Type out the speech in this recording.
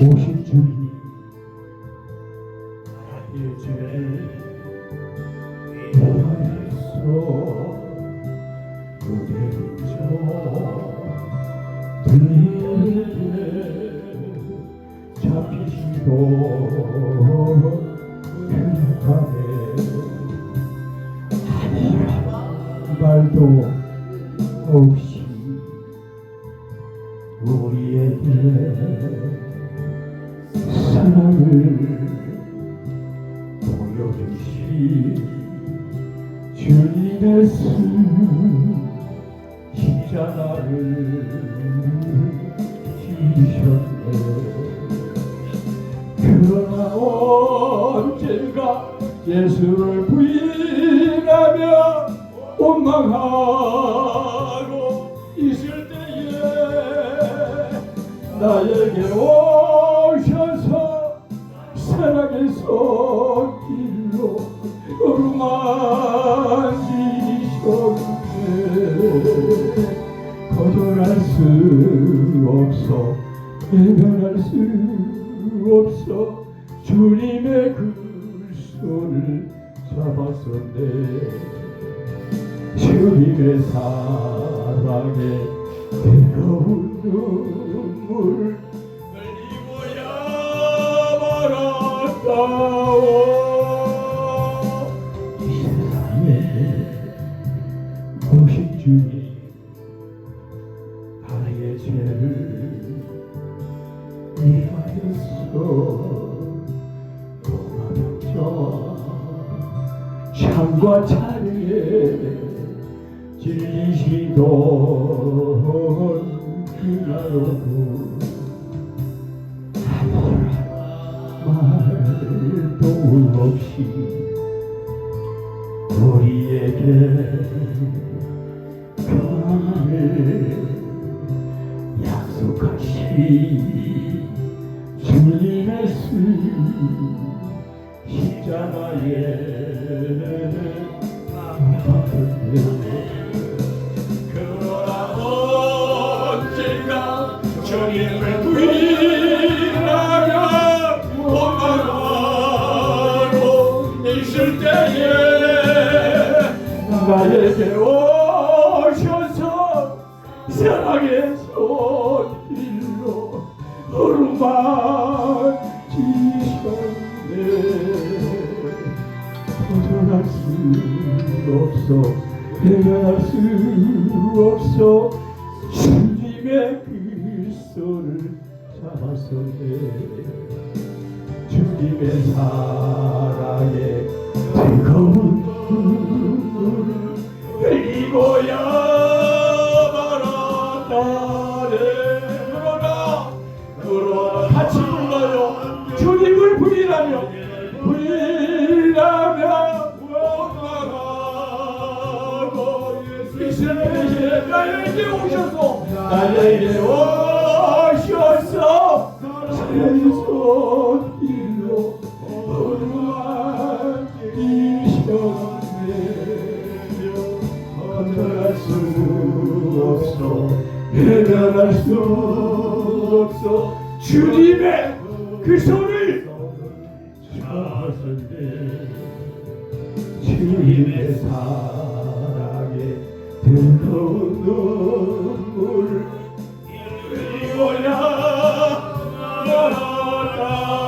오신 주님 죄 대하여서 그대죠 들리게 잡히시고 행복하네 한 말도 없이 우리에게 사랑을 보여주시 주님의 쓴 십자가를 지셨네. 그러나 언젠가 예수를 부인하며 원망하 나에게 오셔서 사랑의 손길로 어루만지셨네 거절할 수 없어 외면할 수 없어 주님의 그 손을 잡았었네. 주님의 사랑에 뜨거운 눈물 흘리고야 말았다오 이 세상에 오신 주님 나의 죄를 위하여서 도마병자 창과 차례에 질리시 던 그날로도 말도 없이 우리에게 평안을 약속하시 주님의 수 십자가에 그러 나에게 오셔서 사랑의 손길로 어루만지셨네 거절할 수 없어 해결할 수 없어 주님의 그 손을 잡았었네. 주님의 사랑에 이스라엘에 나에게 오셔서 나에게 오셔서 사랑의 손길로 어루만지셨네 건너갈 수 없어 해결할 수 없어 주님의 그 손을 잡았네 주님의 사 눈물 일요야 너라.